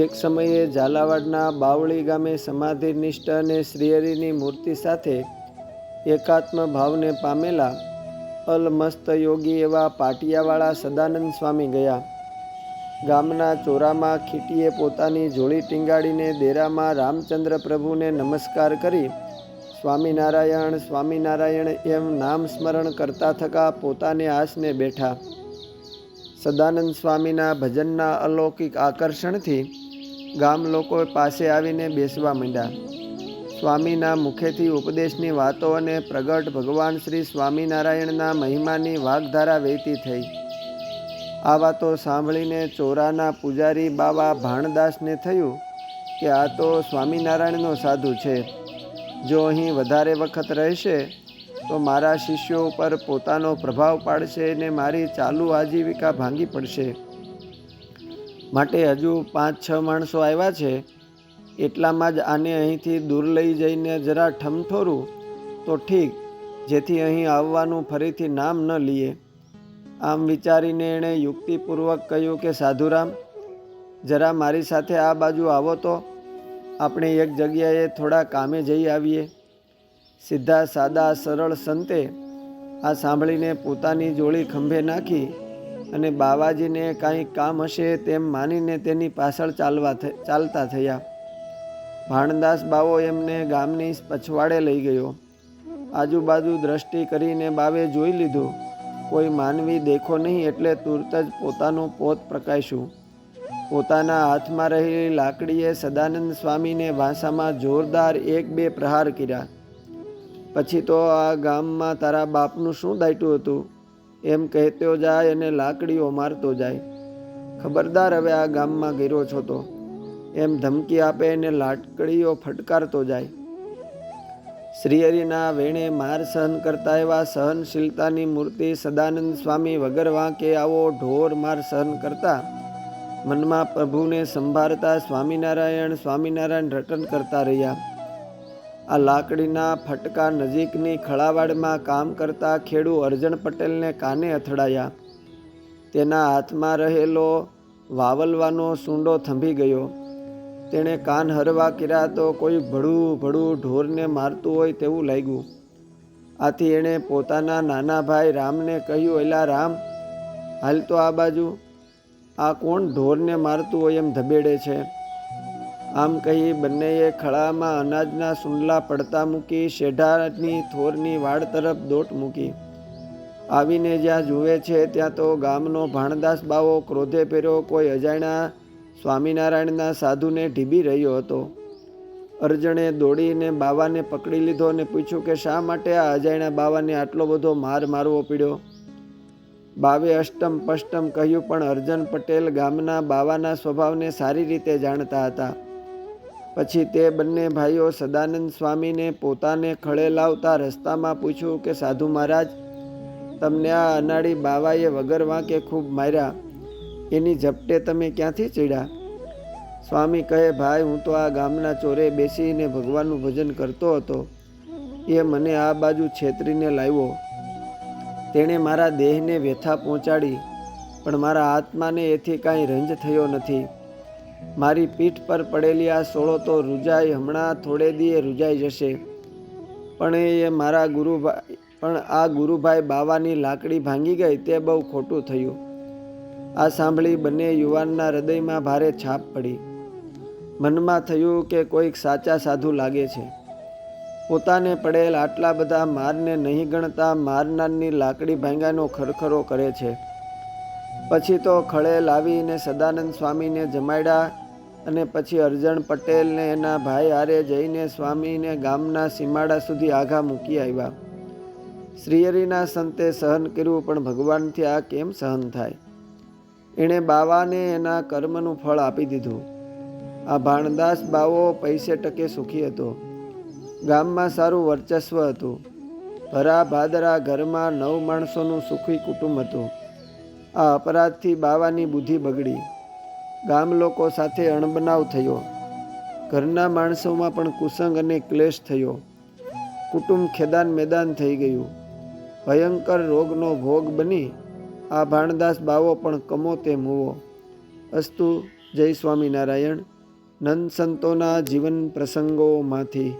એક સમયે ઝાલાવાડના બાવળી ગામે સમાધિનિષ્ઠ અને શ્રીહરિની મૂર્તિ સાથે એકાત્મ ભાવને પામેલા અલમસ્ત યોગી એવા પાટિયાવાળા સદાનંદ સ્વામી ગયા. ગામના ચોરામાં ખીટીએ પોતાની જોડી ટીંગાડીને દેરામાં રામચંદ્ર પ્રભુને નમસ્કાર કરી સ્વામિનારાયણ સ્વામિનારાયણ એમ નામ સ્મરણ કરતા થકા પોતાને આસને બેઠા. સદાનંદ સ્વામીના ભજનના અલૌકિક આકર્ષણથી ગામ લોકો પાસે આવીને બેસવા માંડ્યા. સ્વામીના મુખેથી ઉપદેશની વાતો અને પ્રગટ ભગવાન શ્રી સ્વામિનારાયણના મહિમાની વાગધારા વહેતી થઈ. આ વાતો સાંભળીને ચોરાના પૂજારી બાવા ભાણદાસને થયું કે આ તો સ્વામિનારાયણનો સાધુ છે. જો અહીં વધારે વખત રહેશે, તો મારા શિષ્યો ઉપર પોતાનો પ્રભાવ પાડશે અને મારી ચાલુ આજીવિકા ભાંગી પડશે. માટે હજુ પાંચ, છ માણસો આવ્યા છે. એટલામાં જ આને અહીંથી દૂર લઈ જઈને જરા ઠમઠોરું, તો ઠીક, જેથી અહીં આવવાનું ફરીથી નામ ન લઈએ આમ વિચારીને એણે યુક્તિપૂર્વક કહ્યું કે, સાધુરામ, જરા મારી સાથે આ બાજુ આવો તો. આપણે એક જગ્યાએ થોડા કામે જઈ આવીએ. સીધા સાદા સરળ સંતે આ સાંભળીને પોતાની જોડી ખંભે નાખી અને બાવાજીને કાંઈ કામ હશે તેમ માનીને તેની પાછળ ચાલવા ચાલતા થયા. ભાણદાસ બાવો એમને ગામની પછવાડે લઈ ગયો. આજુબાજુ દ્રષ્ટિ કરીને બાવે જોઈ લીધું. કોઈ માનવી દેખો નહીં એટલે તુરત જ પોતાનું પોત પ્રકાશ્યું. પોતાના હાથમાં રહેલી લાકડીએ સદાનંદ સ્વામીને ભાષામાં જોરદાર એક બે પ્રહાર કર્યા. પછી તો આ ગામમાં તારા બાપનું શું દાયટું હતું? એમ કહેતો જાય અને લાકડીઓ મારતો જાય. ખબરદાર હવે આ ગામમાં ગીરો છો તો. એમ ધમકી આપે અને લાકડીઓ ફટકારતો જાય. શ્રીહરિના વેણે માર સહન કરતા એવા સહનશીલતાની મૂર્તિ સદાનંદ સ્વામી વગર વાંકે આવો ઢોર માર સહન કરતા. મનમાં પ્રભુને સંભાળતા સ્વામિનારાયણ સ્વામિનારાયણ રટન કરતા રહ્યા. આ લાકડીના ફટકા નજીકની ખળાવાડમાં કામ કરતા ખેડૂ અર્જણ પટેલને કાને અથડાયા? તેના હાથમાં રહેલો વાવલવાનો સૂંડો થંભી ગયો. તેણે કાન હરવા કર્યા તો કોઈ ભડું ભડું ઢોરને મારતું હોય તેવું લાગ્યું. આથી એણે પોતાના નાના ભાઈ રામને કહ્યું, એલા રામ, હાલ તો આ બાજુ આ કોણ ઢોરને મારતું હોય એમ ધબેડે છે? આમ કહી બંનેએ ખળામાં અનાજના સુંડલા પડતા મૂકી શેઢાની થોરની વાડ તરફ દોટ મૂકી. આવીને જ્યાં જુએ છે ત્યાં તો ગામનો ભાણદાસ બાવો ક્રોધે પહેર્યો કોઈ અજાણ્યા સ્વામિનારાયણના સાધુને ઢીબી રહ્યો હતો. અર્જણે દોડીને બાવાને પકડી લીધો અને પૂછ્યું કે શા માટે આ અજાણ્યા બાવાને આટલો બધો માર મારવો પડ્યો? બાવે અષ્ટમ પષ્ટમ કહ્યું, પણ અર્જન પટેલ ગામના બાવાના સ્વભાવને સારી રીતે જાણતા હતા. પછી તે બંને ભાઈઓ સદાનંદ સ્વામીને પોતાને ખળે લાવતા રસ્તામાં પૂછ્યું કે, સાધુ મહારાજ, તમને આ અનાળી બાવાએ વગર વાંકે ખૂબ માર્યા. એની ઝપટે તમે ક્યાંથી ચડ્યા? સ્વામી કહે, ભાઈ, હું તો આ ગામના ચોરે બેસીને ભગવાનનું ભજન કરતો હતો. એ મને આ બાજુ છેતરીને લાવ્યો. તેણે મારા દેહને વ્યથા પહોંચાડી, પણ મારા આત્માને એથી કાંઈ રંજ થયો નથી. મારી પીઠ પર પડેલી આ સોળો તો રૂજાઈ હમણાં થોડે દીએ રૂજાઈ જશે. પણ એ મારા ગુરુભાઈ પણ આ ગુરુભાઈ બાવાની લાકડી ભાંગી ગઈ તે બહુ ખોટું થયું. આ સાંભળી બંને યુવાનના હૃદયમાં ભારે છાપ પડી. મનમાં થયું કે કોઈક સાચા સાધુ લાગે છે. પોતાને પડેલ આટલા બધા મારને નહીં ગણતા મારનારની લાકડી ભાંગાનો ખરખરો કરે છે. પછી તો ખળે લાવીને સદાનંદ સ્વામીને જમાડ્યા અને પછી અર્જણ પટેલને એના ભાઈ હારે જઈને સ્વામીને ગામના સીમાડા સુધી આઘા મૂકી આવ્યા. શ્રીહરિના સંતે સહન કર્યું, પણ ભગવાનથી આ કેમ સહન થાય? એણે બાવાને એના કર્મનું ફળ આપી દીધું. આ ભાણદાસ બાવો પૈસે ટકે સુખી હતો. ગામમાં સારું વર્ચસ્વ હતું. ભરા ભાદરા ઘરમાં નવ માણસોનું સુખી કુટુંબ હતું. આ અપરાધથી બાવાની બુદ્ધિ બગડી. ગામ લોકો સાથે અણબનાવ થયો. ઘરના માણસોમાં પણ કુસંગ અને ક્લેશ થયો. કુટુંબ ખેદાન મેદાન થઈ ગયું. ભયંકર રોગનો ભોગ બની આ ભાણદાસ બાવો પણ કમો તે મૂવો અસ્તુ જય સ્વામિનારાયણ. નંદ સંતોના જીવન પ્રસંગોમાંથી.